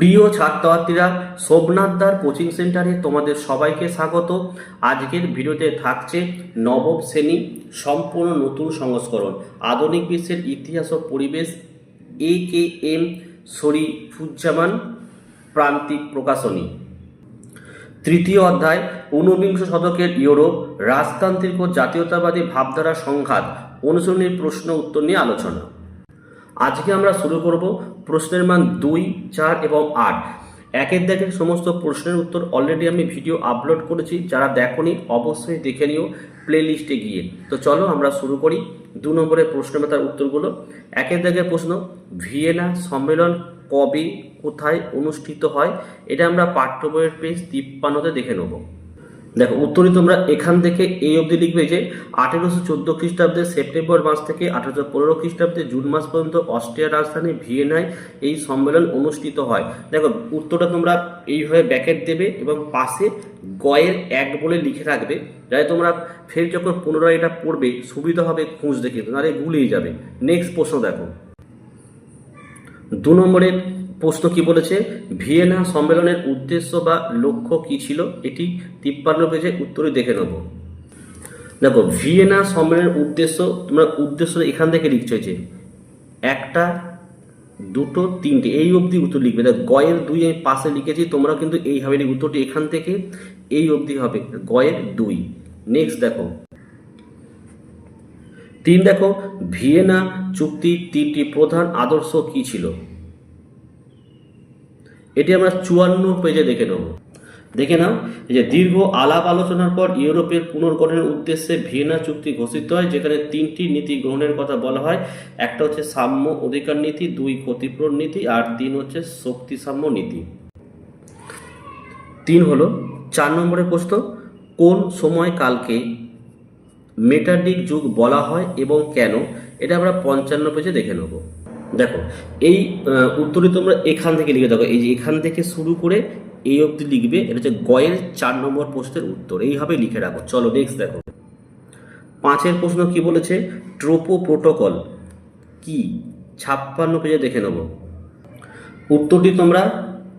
প্রিয় ছাত্রছাত্রীরা সোমনাথদার কোচিং সেন্টারে তোমাদের সবাইকে স্বাগত। আজকের ভিডিওতে থাকছে নবম শ্রেণি সম্পূর্ণ নতুন সংস্করণ। আধুনিক বিশ্বের ইতিহাস ও পরিবেশ, এ কে এম শরীফুজ্জামান প্রান্তিক প্রকাশনী। তৃতীয় অধ্যায়, ঊনবিংশ শতকের ইউরোপ, রাজতান্ত্রিক ও জাতীয়তাবাদী ভাবধারা সংঘাত। অনুসরণের প্রশ্ন উত্তর নিয়ে আলোচনা। আজকে আমরা শুরু করব প্রশ্নের মান দুই, চার এবং আট। একের দেখের সমস্ত প্রশ্নের উত্তর অলরেডি আমি ভিডিও আপলোড করেছি। যারা দেখনি, অবশ্যই দেখে নিও প্লে লিস্টে গিয়ে। তো চলো আমরা শুরু করি দু নম্বরের প্রশ্ন তার উত্তরগুলো। একের দেখের প্রশ্ন, ভিয়েনা সম্মেলন কবে, কোথায় অনুষ্ঠিত হয়? এটা আমরা পাঠ্য বইয়ের পেজ তিপ্পান্নতে দেখে নেব। দেখো, উত্তরে তোমরা এখান থেকে এই অবধি লিখবে যে, আঠেরোশো চোদ্দ খ্রিস্টাব্দে সেপ্টেম্বর মাস থেকে আঠেরোশো পনেরো খ্রিস্টাব্দে জুন মাস পর্যন্ত অস্ট্রিয়ার রাজধানী ভিয়েনায় এই সম্মেলন অনুষ্ঠিত হয়। দেখো, উত্তরটা তোমরা এইভাবে ব্যাকেট দেবে এবং পাশে গয়ের এক বলে লিখে রাখবে, যাতে তোমরা ফের যখন পুনরায় এটা পড়বে, সুবিধা হবে খুঁজ দেখে, নাহলে ভুলেই যাবে। নেক্সট প্রশ্ন দেখো। দু নম্বরের প্রশ্ন কি বলেছে? ভিয়েনা সম্মেলনের উদ্দেশ্য বা লক্ষ্য কি ছিল? এটি তিপ্পান্ন পেজে উত্তরে দেখে নেব। দেখো, ভিয়েনা সম্মেলনের উদ্দেশ্য, তোমরা উদ্দেশ্য এখান থেকে লিখছো যে, একটা, দুটো, তিনটে, এই অবধি উত্তর লিখবে। দেখো, গয়ের দুই আমি পাশে লিখেছি, তোমরা কিন্তু এইভাবে লিখবে। উত্তরটি এখান থেকে এই অবধি হবে, গয়ের দুই। নেক্সট দেখো। তিন, দেখো, ভিয়েনা চুক্তির তিনটি প্রধান আদর্শ কি ছিল? এটি আমরা চুয়ান্ন পেজে দেখে নেব। দেখে নাও যে দীর্ঘ আলাপ আলোচনার পর ইউরোপের পুনর্গঠনের উদ্দেশ্যে ভিয়েনা চুক্তি ঘোষিত হয়, যেখানে তিনটি নীতি গ্রহণের কথা বলা হয়। একটা হচ্ছে সাম্য অধিকার নীতি, দুই ক্ষতিপূরণ নীতি, আর তিন হচ্ছে শক্তি সাম্য নীতি। তিন হলো, চার নম্বরের প্রশ্ন, কোন সময়কালকে মেটাডিক যুগ বলা হয় এবং কেন? এটা আমরা পঞ্চান্ন পেজে দেখে নেব। দেখো, এই উত্তরে তোমরা এখান থেকে লিখে দেখো, এই যে এখান থেকে শুরু করে এই অবধি লিখবে, এটা হচ্ছে গয়ের চার নম্বর প্রশ্নের উত্তর, এইভাবে লিখে রাখো, চলো নেক্সট দেখো। পাঁচের প্রশ্ন কি বলেছে? ট্রোপো প্রোটোকল কি? ছাপ্পান্ন পেজে দেখে নেব। উত্তরটি তোমরা,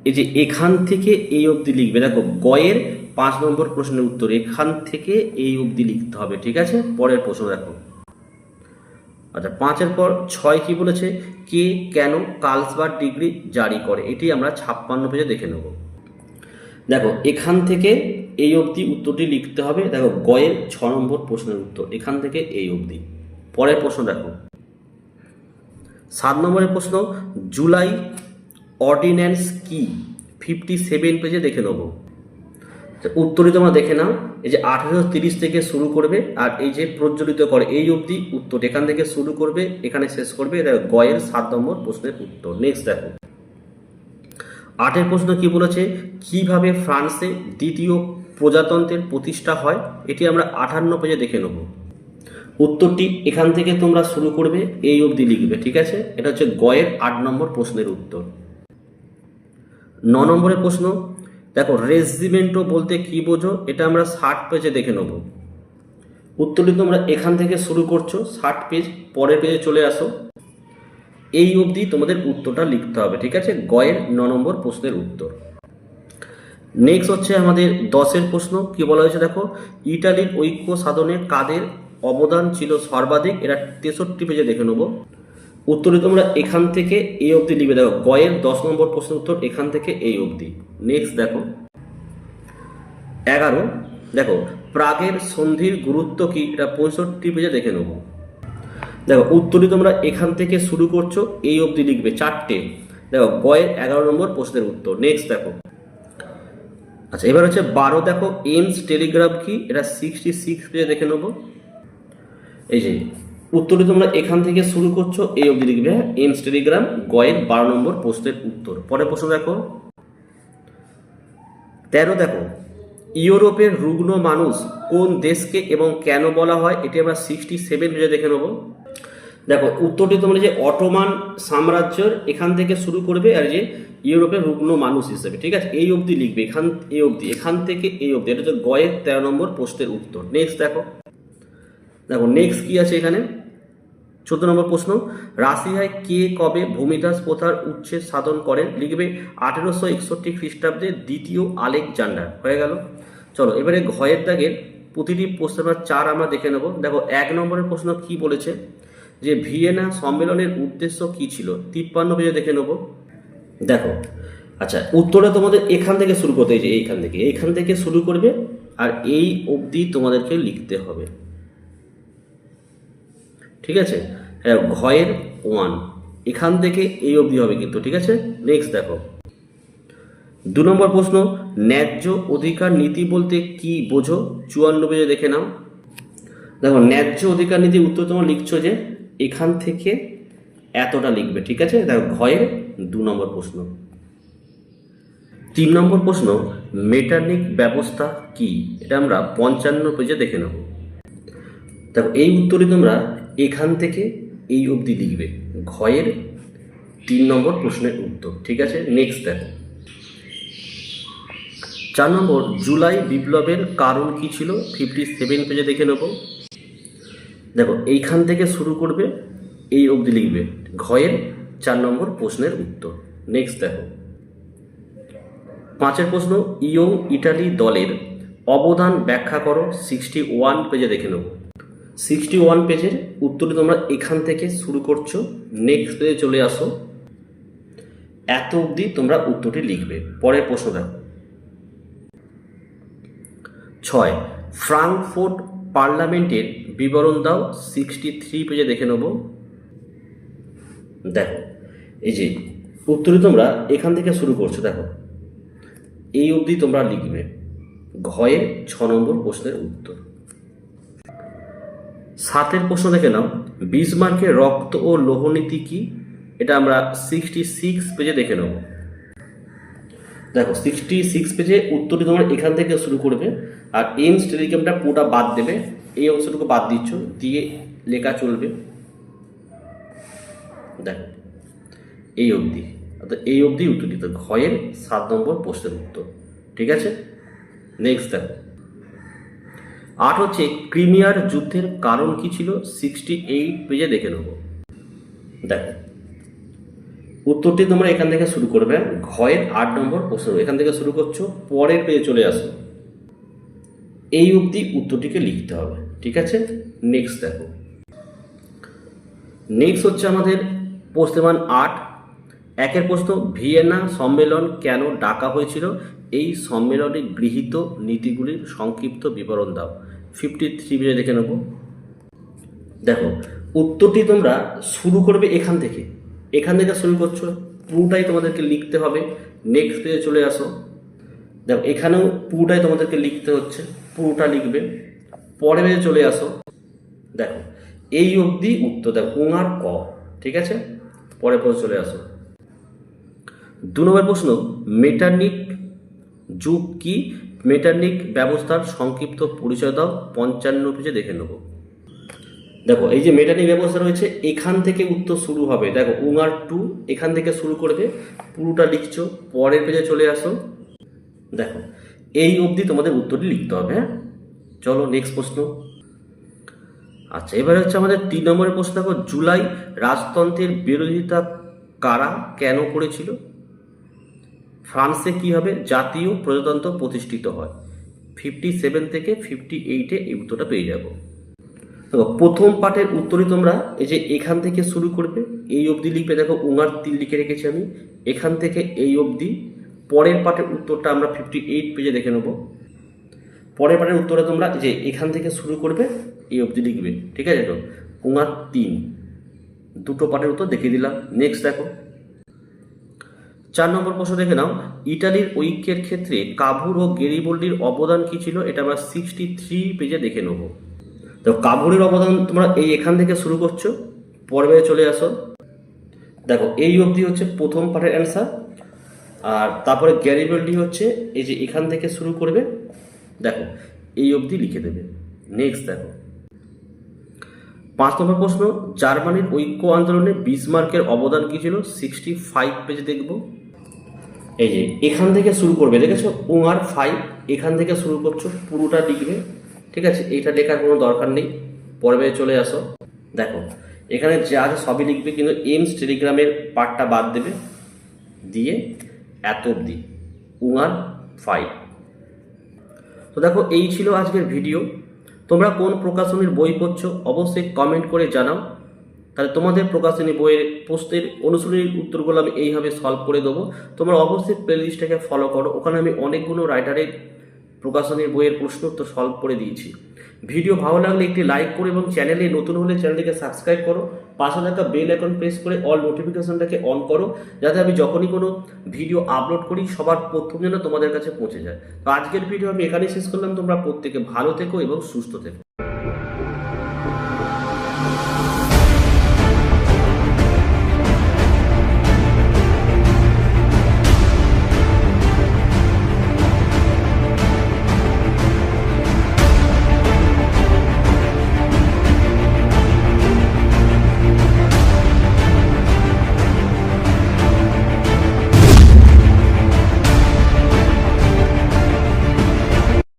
এই যে এখান থেকে এই অবধি লিখবে, দেখো, গয়ের পাঁচ নম্বর প্রশ্নের উত্তর, এখান থেকে এই অবধি লিখতে হবে, ঠিক আছে? পরের প্রশ্ন দেখো। আচ্ছা পাঁচের পর ছয় কি বলেছে? কে, কেন কালসবার ডিগ্রি জারি করে? এটি আমরা ছাপ্পান্ন পেজে দেখে নেব। দেখো, এখান থেকে এই অবধি উত্তরটি লিখতে হবে। দেখো, গয়ের ছ নম্বর প্রশ্নের উত্তর। এখান থেকে এই অবধি। পরের প্রশ্ন দেখো। সাত নম্বরের প্রশ্ন, জুলাই অর্ডিন্যান্স কি? ফিফটি সেভেন পেজে দেখে নেব। উত্তরে তোমরা দেখে নাও, এই যে আঠারোশো তিরিশ থেকে শুরু করবে, আর এই যে প্রজ্বলিত করে এই অবধি উত্তর, এখান থেকে শুরু করবে, এখানে শেষ করবে, এটা গয়ের সাত নম্বর প্রশ্নের উত্তর। নেক্সট দেখো। আটের প্রশ্ন কি বলেছে? কীভাবে ফ্রান্সে দ্বিতীয় প্রজাতন্ত্রের প্রতিষ্ঠা হয়? এটি আমরা আঠান্ন পেজে দেখে নেব। উত্তরটি এখান থেকে তোমরা শুরু করবে, এই অবধি লিখবে, ঠিক আছে? এটা হচ্ছে গয়ের আট নম্বর প্রশ্নের উত্তর। ন নম্বরের প্রশ্ন দেখো রেজিমেন্টো বলতে কি বোঝো, এটা আমরা ষাট পেজে দেখে নেব। উত্তরটি তোমরা এখান থেকে শুরু করছ, ষাট পেজ পরের পেজে চলে আসো। এই অবধি তোমাদের উত্তরটা লিখতে হবে, ঠিক আছে? গয়ের ন নম্বর প্রশ্নের উত্তর। নেক্সট হচ্ছে আমাদের দশের প্রশ্ন, কি বলা হয়েছে দেখো? ইটালির ঐক্য সাধনে কাদের অবদান ছিল সর্বাধিক? এরা তেষট্টি পেজে দেখে নেব। উত্তরে তোমরা এখান থেকে এই অবধি লিখবে। দেখো, কয়ের দশ নম্বর প্রশ্নের উত্তর এখান থেকে এই অবধি। নেক্সট দেখো। এগারো, দেখো, প্রাগের সন্ধির গুরুত্ব কি? এটা পঁয়ষট্টি পেজে দেখে নেব। দেখো উত্তরটি তোমরা এখান থেকে শুরু করছ, এই অবধি লিখবে চারটে। দেখো গয়ের এগারো নম্বর প্রশ্নের উত্তর। নেক্সট দেখো। আচ্ছা এবার হচ্ছে বারো, দেখো এমস টেলিগ্রাফ কি? এটা সিক্সটি সিক্স পেজে দেখে নেব। এই যে উত্তরটি তোমরা এখান থেকে শুরু করছ, এই অবধি লিখবে এমস টেলিগ্রাম গয়ের বারো নম্বর প্রশ্নের উত্তর। পরে প্রশ্ন দেখো। তেরো দেখো, ইউরোপের রুগ্ন মানুষ কোন দেশকে এবং কেন বলা হয়? এটি আমরা সিক্সটি সেভেন পেজে দেখে নেব। দেখো, উত্তরটি তোমরা যে অটোমান সাম্রাজ্যের এখান থেকে শুরু করবে আর যে ইউরোপের রুগ্ন মানুষ হিসেবে, ঠিক আছে? এই অবধি লিখবে, এখান, এই অবধি, এখান থেকে এই অবধি। এটা হচ্ছে গয়ের তেরো নম্বর প্রশ্নের উত্তর। নেক্সট দেখো। দেখো নেক্সট কি আছে এখানে? চোদ্দ নম্বর প্রশ্ন, রাশিয়ায় কে কবে ভূমিদাস প্রথার উচ্ছেদ সাধন করেন? লিখবে আঠেরোশো একষট্টি খ্রিস্টাব্দে দ্বিতীয় আলেকজান্ডার। হয়ে গেল। চলো, এবারে ঘয়ের দাগের প্রতিটি প্রশ্নের চার আমরা দেখে নেব। দেখো, এক নম্বরের প্রশ্ন কি বলেছে? যে ভিয়েনা সম্মেলনের উদ্দেশ্য কি ছিল? তিপ্পান্ন পেজে দেখে নেব। দেখো আচ্ছা উত্তরে তোমাদের এখান থেকে শুরু করতে যে এইখান থেকে। এইখান থেকে শুরু করবে আর এই অবধি তোমাদেরকে লিখতে হবে। ঠিক আছে? ঘয়ের ওয়ান। এখান থেকে এই অবধি হবে কিন্তু, ঠিক আছে? নেক্সট দেখো। দু নম্বর প্রশ্ন, ন্যায্য অধিকার নীতি বলতে কি বোঝো? চুয়ান্ন পেজে দেখে নাও। দেখো, ন্যায্য অধিকার নীতি উত্তর তোমার লিখছো যে, এখান থেকে এতটা লিখবে, ঠিক আছে? দেখো ঘয়ের দু নম্বর প্রশ্ন। তিন নম্বর প্রশ্ন মেটার্নিক ব্যবস্থা কি? এটা আমরা পঞ্চান্ন পেজে দেখে নেব। দেখো, এই উত্তরে তোমরা এখান থেকে এই অবধি লিখবে। ঘয়ের তিন নম্বর প্রশ্নের উত্তর, ঠিক আছে? নেক্সট দেখো। চার নম্বর, জুলাই বিপ্লবের কারণ কি ছিল? ফিফটি সেভেন পেজে দেখে নেব। দেখো, এইখান থেকে শুরু করবে, এই অবধি লিখবে। ঘয়ের চার নম্বর প্রশ্নের উত্তর। নেক্সট দেখো। পাঁচের প্রশ্ন, ইয়ং ইটালি দলের অবদান ব্যাখ্যা করো। সিক্সটি ওয়ান পেজে দেখে নেব। সিক্সটি ওয়ান পেজের উত্তরটি তোমরা এখান থেকে শুরু করছ নেক্সট পেজে চলে আসো। এত অবধি তোমরা উত্তরটি লিখবে। পরের প্রশ্ন দেখো। ছয়, ফ্রাঙ্কফোর্ট পার্লামেন্টের বিবরণ দাও, সিক্সটি থ্রি পেজে দেখে নেব। দেখো, এই যে উত্তরটি তোমরা এখান থেকে শুরু করছ, দেখো। এই অবধি তোমরা লিখবে। ঘয়ের ছ নম্বর প্রশ্নের উত্তর। সাতের প্রশ্ন দেখে নাও। বিসমার্কের রক্ত ও লোহনীতি কি? এটা আমরা সিক্সটি সিক্স পেজে দেখে নেব। দেখো সিক্সটি সিক্স পেজে উত্তরটি তোমরা এখান থেকে শুরু করবে আর এমস টেলিগ্রামটা পুরোটা বাদ দেবে। এই অংশটুকু বাদ দিচ্ছ, দিয়ে লেখা চলবে। দেখো, এই অবধি। অর্থাৎ এই অবধি উত্তরটি, তো ঘয়ের সাত নম্বর প্রশ্নের উত্তর। ঠিক আছে? নেক্সট দেখো। আট হচ্ছে ক্রিমিয়ার যুদ্ধের কারণ কি ছিল? সিক্সটি এইট পেজে দেখে নেব। দেখো। উত্তরটি তোমরা এখান থেকে শুরু করবে। ঘয়ের আট নম্বর প্রশ্ন। এখান থেকে শুরু করছ, পরের পেজে চলে আসো। এই অবধি উত্তরটিকে লিখতে হবে, ঠিক আছে? নেক্সট দেখো। নেক্সট হচ্ছে আমাদের প্রশ্নমান আট। একের প্রশ্ন, ভিয়েনা সম্মেলন কেন ডাকা হয়েছিল? এই সম্মেলনে গৃহীত নীতিগুলির সংক্ষিপ্ত বিবরণ দাও। ফিফটি থ্রি পেজে দেখে নেব। দেখো, উত্তরটি তোমরা শুরু করবে এখান থেকে। এখান থেকে শুরু করছ, পুরোটাই তোমাদেরকে লিখতে হবে। নেক্সট পেজে চলে আসো। দেখো, এখানেও পুরোটাই তোমাদেরকে লিখতে হচ্ছে, পুরোটা লিখবে। পরে পেজে চলে আসো। দেখো, এই অবধি উত্তর দেখো উঙার ক, ঠিক আছে? পরে পরে চলে আসো। দু নম্বর প্রশ্ন মেটার্নিক যুগ কি? মেটার্নিক ব্যবস্থার সংক্ষিপ্ত পরিচয় দাও, পঞ্চান্ন পেজে দেখে নেব। দেখো, এই যে মেটার্নিক ব্যবস্থা রয়েছে, এখান থেকে উত্তর শুরু হবে। দেখো উঙার টু, এখান থেকে শুরু করবে পুরোটা লিখছো, পরের পেজে চলে আসো। দেখো, এই অবধি তোমাদের উত্তরটি লিখতে হবে হ্যাঁ? চলো নেক্সট প্রশ্ন। আচ্ছা এবারে হচ্ছে আমাদের তিন নম্বরের প্রশ্ন দেখো, জুলাই রাজতন্ত্রের বিরোধিতা কারা কেন করেছিল? ফ্রান্সে কি হবে? জাতীয় প্রজাতন্ত্র প্রতিষ্ঠিত হয়। ফিফটি সেভেন থেকে ফিফটি এইটে এই উত্তরটা পেয়ে যাব। দেখো প্রথম পার্টের উত্তরই তোমরা এই যে এখান থেকে শুরু করবে, এই অবধি লিখবে। দেখো উঙার তিন লিখে রেখেছি আমি। এখান থেকে এই অবধি। পরের পার্টের উত্তরটা আমরা ফিফটি এইট পেজে দেখে নেব। পরের পার্টের উত্তরটা তোমরা যে এখান থেকে শুরু করবে, এই অবধি লিখবে। ঠিক আছে তো? উঙার তিন। দুটো পার্টের উত্তর দেখিয়ে দিলাম। নেক্সট দেখো। চার নম্বর প্রশ্ন দেখে নাও। ইটালির ঐক্যের ক্ষেত্রে কাভুর ও গেরিবোল্ডির অবদান কি ছিল? এটা আমরা সিক্সটি থ্রি পেজে দেখে নেব। তো কাভুরের অবদান তোমরা এই এখান থেকে শুরু করছ পর্বে চলে আসো। দেখো, এই অবধি হচ্ছে প্রথম পার্টের অ্যান্সার আর তারপরে গ্যারিবোল্ডি হচ্ছে এই যে এখান থেকে শুরু করবে। দেখো, এই অবধি লিখে দেবে। নেক্সট দেখো। পাঁচ নম্বর প্রশ্ন, জার্মানির ঐক্য আন্দোলনে বিসমার্কের অবদান কি ছিল? সিক্সটি ফাইভ পেজে দেখব। এই যে, এখান থেকে শুরু করবে, দেখেছ? উঙার ফাইভ এখান থেকে শুরু করছ পুরোটা লিখবে ঠিক আছে? এইটা লেখার কোনো দরকার নেই পরে চলে আসো। দেখো, এখানে যা সবই লিখবে, কিন্তু এমস টেলিগ্রামের পার্টটা বাদ দেবে, দিয়ে এত অবধি। উঙার ফাইভ তো দেখো, এই ছিল আজকের ভিডিও তোমরা কোন প্রকাশনীর বই পড়ছো, অবশ্যই কমেন্ট করে জানাও। তাহলে তোমাদের প্রকাশনী বইয়ের প্রশ্নের অনুশীলনীর উত্তরগুলো আমি এইভাবে সলভ করে দেবো। তোমরা অবশ্যই প্লেলিস্টটাকে ফলো করো। ওখানে আমি অনেকগুলো রাইটারের প্রকাশনীর বইয়ের প্রশ্ন উত্তর সলভ করে দিয়েছি। ভিডিও ভালো লাগলে একটি লাইক করো এবং চ্যানেলে নতুন হলে চ্যানেলটিকে সাবস্ক্রাইব করো। পাশে থাকা বেল আইকন প্রেস করে অল নোটিফিকেশনটাকে অন করো, যাতে আমি যখনই কোনো ভিডিও আপলোড করি, সবার প্রথম যেন তোমাদের কাছে পৌঁছে যায়। তো আজকের ভিডিও আমি এখানেই শেষ করলাম। তোমরা প্রত্যেকে ভালো থেকো এবং সুস্থ থেকো।